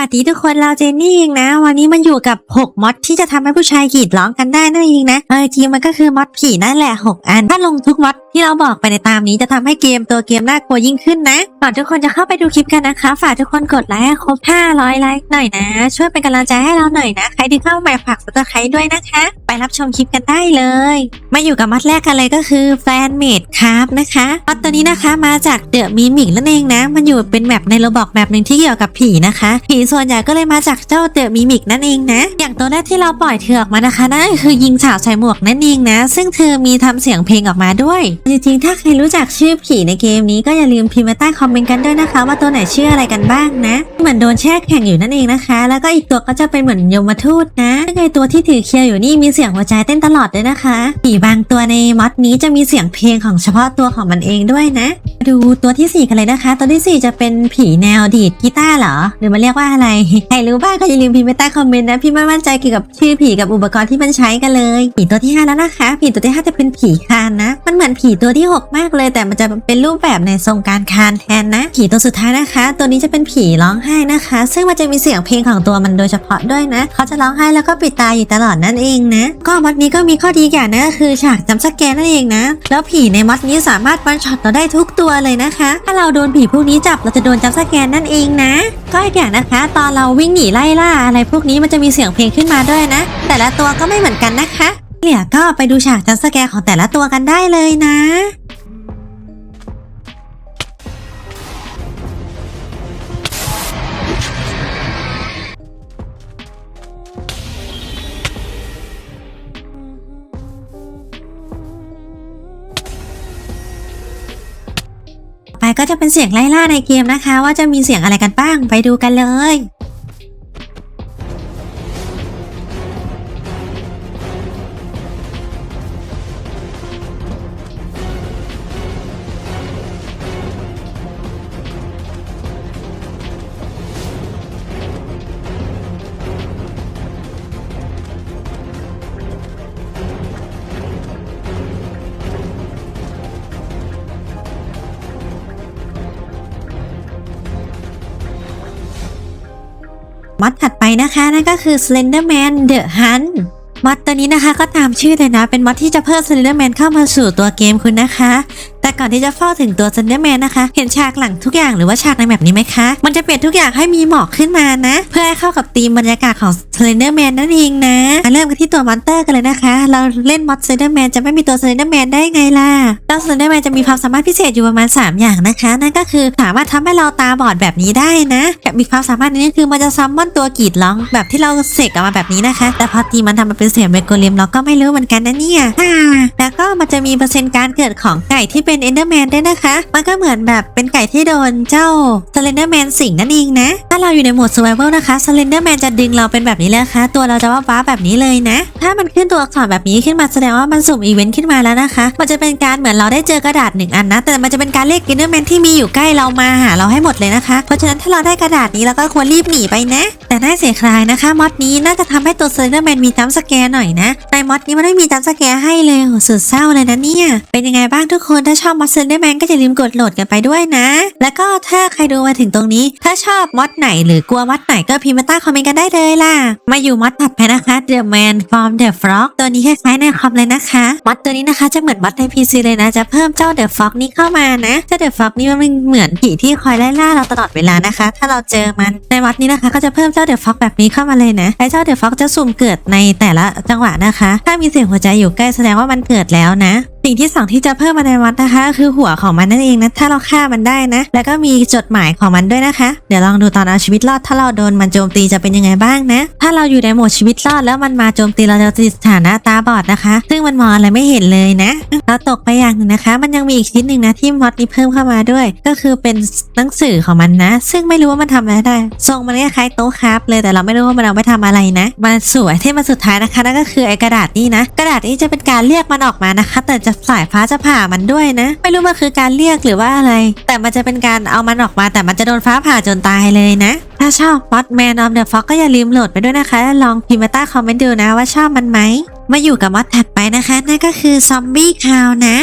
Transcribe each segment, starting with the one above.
วัสดีทุกคนเราเจนนี่เองนะ วันนี้มันอยู่กับ 6มอดที่จะทำให้ผู้ชายกรีดร้องกันได้นั่นเองนะเออจริงมันก็คือมอดผีนั่นแหละ 6 อัน ถ้าลงทุกมอดที่เราบอกไปในตามนี้จะทำให้เกมตัวเกมน่ากลัวยิ่งขึ้นนะ ก่อนทุกคนจะเข้าไปดูคลิปกันนะคะ ฝากทุกคนกดไลค์ให้ครบ 500 ไลค์หน่อยนะ ช่วยเป็นกำลังใจให้เราหน่อยนะ ใครที่เข้าใหม่ฝากสับสไครด้วยนะคะ ไปรับชมคลิปกันได้เลย มาอยู่กับมัดแรกกันเลยก็คือแฟนเมดครับนะคะมัดตัวนี้นะคะมาจากเดอะมิมิกนั่นเองนะ มันอยู่เป็นแบบในระบอกแบบหนึ่งที่เกี่ยวกับผีนะคะผีส่วนใหญ่ก็เลยมาจากเจ้าเดอะมิมิกนั่นเองนะ อย่างตัวแรกที่เราปล่อยเธอออกมานะคะนั่นคือยิงสาวใส่หมวกนั่นเองนะ ซึ่งเธอมีทำเสียงเพลงออกมาด้วย จริงๆ ถ้าใครรู้จักชื่อผีในเกมนี้ก็อย่าลืมพิมพ์มาใต้คอมเมนต์กันด้วยนะคะ ว่าตัวไหนชื่ออะไรกันบ้างนะ เหมือนโดนแช่แข็งอยู่นั่นเองนะคะ แล้วก็อีกตัวก็จะเป็นเหมือนยมทูตนะซึ่งไอตัวที่ถือเคียวอยู่นี่มีเสียงหัวใจเต้นตลอดเลยนะคะผีบางตัวในมอดนี้จะมีเสียงเพลงของเฉพาะตัวของมันเองด้วยนะ ดูตัวที่ 4 กันเลยนะคะ ตัวทีสี่4 จะเป็นผีแนวดีดกีตาร์เหรอ หรือมันเรียกว่าอะไรใครรู้บ้างก็อย่าลืมพิมพ์ไปใต้คอมเมนต์นะ พี่ไม่มั่นใจเกี่ยวกับชื่อผีกับอุปกรณ์ที่มันใช้กันเลย ผีตัวที่ 5 แล้วนะคะ ผีตัวที่ 5 จะเป็นผีคานนะ มันเหมือนผีตัวที่ 6 มากเลย แต่มันจะเป็นรูปแบบในทรงการคานแทนนะ ผีตัวสุดท้ายนะคะ ตัวนี้จะเป็นผีร้องไห้นะคะ ซึ่งมันจะมีเสียงเพลงของตัวมันโดยเฉพาะด้วยนะ เขาจะร้องไห้แล้วก็ปิดตาอยู่ตลอดนั่นเองนะ ก็มอดนี้ก็มีข้อดีอย่างนะก็คือฉากจำสแกนนั่นเองนะ แล้วผีในมอดนี้สามารถวันช็อตเราได้ทุกตัวเลยนะคะ ถ้าเราโดนผีพวกนี้จับเราจะโดนจำสแกนนั่นเองนะ ก็อีกอย่างนะคะตอนเราวิ่งหนีไล่ล่าอะไรพวกนี้มันจะมีเสียงเพลงขึ้นมาด้วยนะ แต่ละตัวก็ไม่เหมือนกันนะคะเหลือก็ไปดูฉากจัสแกนของแต่ละตัวกันได้เลยนะ ก็จะเป็นเสียงไล่ล่าในเกมนะคะ ว่าจะมีเสียงอะไรกันบ้างไปดูกันเลย มอดถัดไปนะคะ นั่นก็คือ Slenderman The Hunt มอดตัวนี้นะคะก็ตามชื่อเลยนะ เป็นมอดที่จะเพิ่ม Slenderman เข้ามาสู่ตัวเกมคุณนะคะ แต่ก่อนที่จะเฝ้าถึงตัว Slenderman นะคะ เห็นฉากหลังทุกอย่างหรือว่าฉากในแบบนี้ไหมคะ มันจะเปลี่ยนทุกอย่างให้มีหมอกขึ้นมานะ เพื่อให้เข้ากับธีมบรรยากาศของ Slenderman นั่นเองนะมาเริ่มกันที่ตัวมอนเตอร์กันเลยนะคะ เราเล่นมอด Slenderman จะไม่มีตัว Slenderman ได้ไงล่ะเจ้า Slenderman จะมีความสามารถพิเศษอยู่ประมาณ 3 อย่างนะคะ นั่นก็คือสามารถทำให้เราตาบอดแบบนี้ได้นะกับมีความสามารถนี้คือมันจะซัมมอนตัวกรีดร้องแบบที่เราเสกออกมาแบบนี้นะคะ แต่พอตีมันทำมาเป็นเสียงเบโกเลมเราก็ไม่รู้เหมือนกันนะเนี่ยอ่าแล้วก็มันจะมีเปอร์เซ็นต์การเกิดของไก่ที่เป็นเอนเดอร์แมนด้วยนะคะ มันก็เหมือนแบบเป็นไก่ที่โดนเจ้าสเลนเดอร์แมนสิงนั่นเองนะ ถ้าเราอยู่ในโหมด survival นะคะสเลนเดอร์แมนจะดึงเราเป็นแบบนี้เลยค่ะตัวเราจะว่าว้าแบบนี้เลยนะ ถ้ามันขึ้นตัวอักษรแบบนี้ขึ้นมาแสดงว่ามันสุ่มอีเวนต์ขึ้นมาแล้วนะคะ มันจะเป็นการเหมือนเราได้เจอกระดาษหนึ่งอันนะ แต่มันจะเป็นการเรียกเอนเดอร์แมนที่มีอยู่ใกล้เรามาหาเราให้หมดเลยนะคะ เพราะฉะนั้นถ้าเราได้กระดาษนี้เราก็ควรรีบหนีไปนะ แต่น่าเสียคลายนะคะมอดนี้น่าจะทำให้ตัวเซเลนเดอร์แมนมีจัมสแกร์หน่อยนะในมอดนี้มันไม่มีจัมสแกร์ให้เลยสุดเศร้าเลยนะเนี่ยเป็นยังไงบ้างทุกคนถ้าชอบมอดเซเลนเดอร์แมนก็อย่าลืมกดโหลดกันไปด้วยนะ แล้วก็ถ้าใครดูมาถึงตรงนี้ ถ้าชอบมอดไหนหรือกลัวมอดไหนก็พิมพ์มาใต้คอมเมนต์กันได้เลยล่ะมาอยู่มอดถัดไปนะคะ The Man from the Frog ตัวนี้คล้ายๆในคอมเลยนะคะมอดตัวนี้นะคะจะเหมือนมอดใน PC เลยนะ จะเพิ่มเจ้า The Frog นี้เข้ามานะ เจ้า The Frog นี่มันเหมือนผีที่คอยไล่ล่าเราตลอดเวลานะคะ ถ้าเราเจอมันในมอดนี้นะคะ ก็จะเพิ่มเจ้า The Frog แบบนี้เข้ามาเลยนะและเจ้า The Frog จะสุ่มเกิดในแต่ละจังหวะนะคะ ถ้ามีเสียงหัวใจอยู่ใกล้แสดงว่ามันเกิดแล้วนะสิ่งที่สองที่จะเพิ่มมาในวัดนะคะ คือหัวของมันนั่นเองนะถ้าเราฆ่ามันได้นะ แล้วก็มีจดหมายของมันด้วยนะคะ เดี๋ยวลองดูตอนเอาชีวิตรอดถ้าเราโดนมันโจมตีจะเป็นยังไงบ้างนะ ถ้าเราอยู่ในโหมดชีวิตรอดแล้วมันมาโจมตีเราจะติดสถานะตาบอดนะคะ ซึ่งมันมองอะไรไม่เห็นเลยนะเราตกไปอย่างหนึ่งนะคะ มันยังมีอีกชิ้นหนึ่งนะที่มอดนี้เพิ่มเข้ามาด้วย ก็คือเป็นหนังสือของมันนะ ซึ่งไม่รู้ว่ามันทำอะไรได้ทรงมันคล้ายโต๊ะครับเลยแต่เราไม่รู้ว่ามันเอาไปทำอะไรนะมาสู่ไอเทมมาสุดท้ายนะคะนั่นก็คือไอ้กระดาษนี่นะ กระดาษนี้จะเป็นการเรียกมันออกมานะคะ แต่จะสายฟ้าจะผ่ามันด้วยนะ ไม่รู้มันคือการเรียกหรือว่าอะไร แต่มันจะเป็นการเอามันออกมา แต่มันจะโดนฟ้าผ่าจนตายเลยนะ ถ้าชอบ b o t Man of the Fox ก็อย่าลืมโหลดไปด้วยนะคะแล้วลองพิมพ์มาใต้คอมเมนต์ดูนะว่าชอบมันไหมมาอยู่กับมอดถัดไปนะคะนั่นก็คือซอมบี้คาวนะ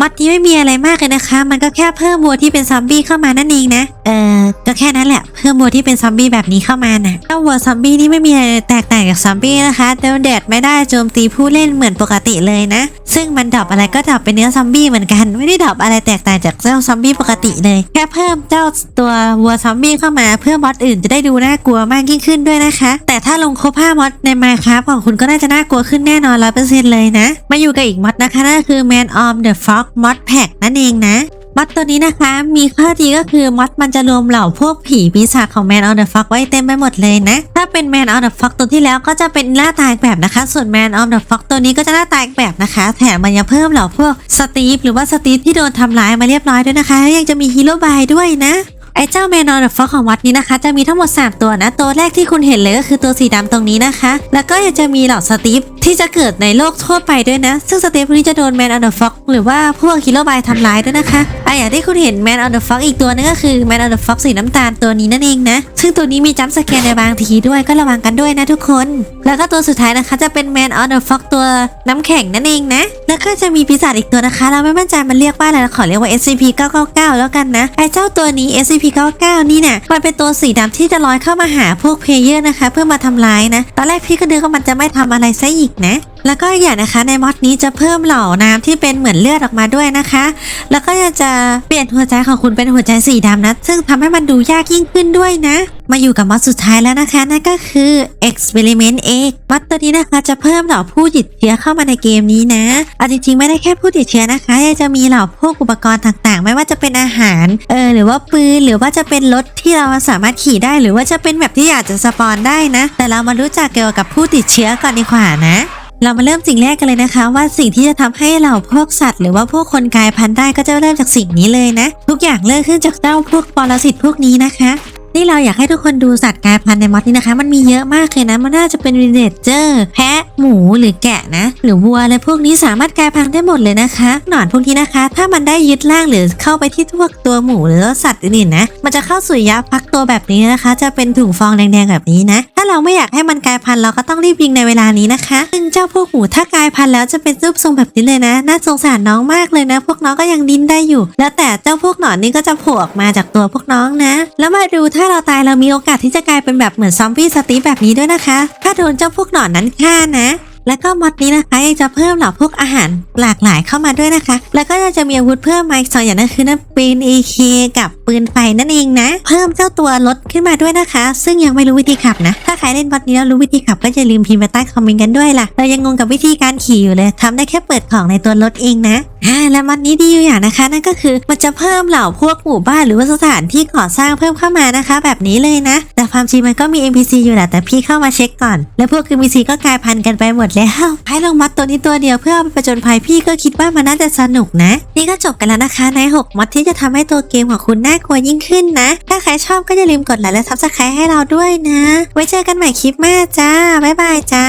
มมอดนี้ไม่มีอะไรมากเลยนะคะ มันก็แค่เพิ่มวัวที่เป็นซอมบี้เข้ามานั่นเองนะ เออก็แค่นั้นแหละ เพิ่มวัวที่เป็นซอมบี้แบบนี้เข้ามาน่ะเจ้าวัวซอมบี้นี่ไม่มีอะไรแตกต่างจากซอมบี้นะคะโดนแดดไม่ได้โจมตีผู้เล่นเหมือนปกติเลยนะ ซึ่งมันดรอปอะไรก็ดรอปเป็นเนื้อซอมบี้เหมือนกัน ไม่ได้ดรอปอะไรแตกต่างจากเจ้าซอมบี้ปกติเลย แค่เพิ่มเจ้าตัววัวซอมบี้เข้ามา เพื่อมอดอื่นจะได้ดูน่ากลัวมากยิ่งขึ้นด้วยนะคะ แต่ถ้าลงครบ5มอดในมาครับของคุณก็น่าจะน่ากลัวขึ้นแน่นอนร้อยเปอร์เซ็นต์เลยนะ มาอยู่กับอีกมอดนะคะนั่นคือ Man of the Frog Mod Pack นั่นเองนะมอดตัวนี้นะคะ มีข้อดีก็คือมอดมันจะรวมเหล่าพวกผีปีศาจของแมนออฟเดอะฟ็อกไว้เต็มไปหมดเลยนะ ถ้าเป็นแมนออฟเดอะฟ็อกตัวที่แล้วก็จะเป็นหน้าตายแบบนะคะ ส่วนแมนออฟเดอะฟ็อกตัวนี้ก็จะหน้าตาอีกแบบนะคะ แถมมันยังเพิ่มเหล่าพวกสตีฟหรือว่าสตีฟที่โดนทำร้ายมาเรียบร้อยด้วยนะคะแล้วยังจะมีฮีโร่บายด้วยนะ ไอ้เจ้าแมนอร์ดฟ็อกของวัดนี้นะคะ จะมีทั้งหมด 3 ตัวนะ ตัวแรกที่คุณเห็นเลยก็คือตัวสีดำตรงนี้นะคะ แล้วก็ยังจะมีเหล่าสตีฟที่จะเกิดในโลกทั่วไปด้วยนะ ซึ่งสตีฟพวกนี้จะโดนแมนอร์ดฟ็อกหรือว่าพวกฮีโรบายทำร้ายด้วยนะคะไออย่างที่คุณเห็นแมนอร์ดฟ็อกอีกตัวนึงก็คือแมนอร์ดฟ็อกสีน้ำตาลตัวนี้นั่นเองนะ ซึ่งตัวนี้มีจัมป์สแกนในบางทีด้วยก็ระวังกันด้วยนะทุกคน แล้วก็ตัวสุดท้ายนะคะ จะเป็นแมนออร์ดฟ็อกตัวน้ำแข็งนั่นเองนะ แล้วก็จะมีปีศาจอีกตัวนะคะ เราไม่มั่นใจมันเรียกว่าอะไรเราขอเรียกว่า SCP 999แล้วกันนะไอ้เจ้าตัวนี้ SCP P99 นี่เนี่ยมันเป็นตัวสีดำที่จะลอยเข้ามาหาพวกเพลเยอร์นะคะ เพื่อมาทำร้ายนะ ตอนแรกพี่ก็นึกว่ามันจะไม่ทำอะไรซะอีกนะแล้วก็อย่างนะคะในมอดนี้จะเพิ่มเหล่าน้ำที่เป็นเหมือนเลือดออกมาด้วยนะคะ แล้วก็จะเปลี่ยนหัวใจของคุณเป็นหัวใจสีดำนะ ซึ่งทำให้มันดูยากยิ่งขึ้นด้วยนะ มาอยู่กับมอดสุดท้ายแล้วนะคะ นั่นก็คือ Experiment X มอดตัวนี้นะคะจะเพิ่มเหล่าผู้ติดเชื้อเข้ามาในเกมนี้นะเอาจริงๆไม่ได้แค่ผู้ติดเชื้อนะคะยังจะมีเหล่าพวกอุปกรณ์ต่างๆ ไม่ว่าจะเป็นอาหารเออหรือว่าปืนหรือว่าจะเป็นรถที่เราสามารถขี่ได้ หรือว่าจะเป็นแบบที่อยากจะสปอนได้นะ แต่เรามารู้จักเกี่ยวกับผู้ติดเชื้อก่อนดีกว่านะเรามาเริ่มสิ่งแรกกันเลยนะคะ ว่าสิ่งที่จะทำให้เราพวกสัตว์ หรือว่าพวกคนกลายพันธุ์ได้ก็จะเริ่มจากสิ่งนี้เลยนะ ทุกอย่างเริ่มขึ้นจากเจ้าพวกปรสิตพวกนี้นะคะ นี่เราอยากให้ทุกคนดูสัตว์กลายพันธุ์ในมอสนี่นะคะ มันมีเยอะมากเลยนะ มันน่าจะเป็นวินเนเจอร์ แพะ หมูหรือแกะนะ หรือวัวอะไรพวกนี้สามารถกลายพันธุ์ได้หมดเลยนะคะ หนอนพวกนี้นะคะ ถ้ามันได้ยึดร่างหรือเข้าไปที่พวกตัวหมูหรือสัตว์อื่นๆนะ มันจะเข้าสู่ยักษ์พักตัวแบบนี้นะคะ จะเป็นถุงฟองแดงๆแบบนี้นะ ถ้าเราไม่อยากให้มันกลายพันธุ์เราก็ต้องรีบยิงในเวลานี้นะคะซึ่งเจ้าพวกหมูถ้ากลายพันธุ์แล้วจะเป็นรูปทรงแบบนี้เลยนะ น่าสงสารน้องมากเลยนะ พวกน้องก็ยังดิ้นได้อยู่ แล้วแต่เจ้าพวกหนอนนี่ก็จะโผล่ออกมาจากตัวพวกน้องนะ แล้วมาดูถ้าเราตายเรามีโอกาสที่จะกลายเป็นแบบเหมือนซอมบี้สตีแบบนี้ด้วยนะคะ ถ้าโดนเจ้าพวกหนอนนั้นฆ่านะ แล้วก็มอดนี้นะคะยังจะเพิ่มเหล่าพวกอาหารหลากหลายเข้ามาด้วยนะคะ แล้วก็จะมีอาวุธเพิ่มมาอีกสองอย่างนั่นคือนั่นปีนเอเคกับ ปืนไฟนั่นเองนะ เพิ่มเจ้าตัวรถขึ้นมาด้วยนะคะ ซึ่งยังไม่รู้วิธีขับนะ ถ้าใครเล่นมอดนี้แล้วรู้วิธีขับก็อย่าลืมพิมพ์มาใต้คอมเมนต์กันด้วยล่ะเรายังงงกับวิธีการขี่อยู่เลยทำได้แค่เปิดของในตัวรถเองนะอ่าและมอดนี้ดีอยู่อย่างนะคะนั่นก็คือมันจะเพิ่มเหล่าพวกหมู่บ้านหรือว่าสถานที่ก่อสร้างเพิ่มเข้ามานะคะ แบบนี้เลยนะ แต่ความจริงมันก็มี NPC อยู่แหละแต่พี่เข้ามาเช็คก่อน แล้วพวก NPC ก็กลายพันธุ์กันไปหมดแล้วให้ลองมอดตัวนี้ตัวเดียวเพื่อไปประจนภัยพี่ก็คิดว่ามันน่าจะสนุกนะ นี่ก็จบกันแล้วนะคะใน 6มอดที่จะทำให้ตัวเกมของคุณน่ากลัวยิ่งขึ้นนะ ถ้าใครชอบก็อย่าลืมกดไลค์และซับสไครต์ให้เราด้วยนะ ไว้เจอกันใหม่คลิปหน้าจ้า บ๊ายบายจ้า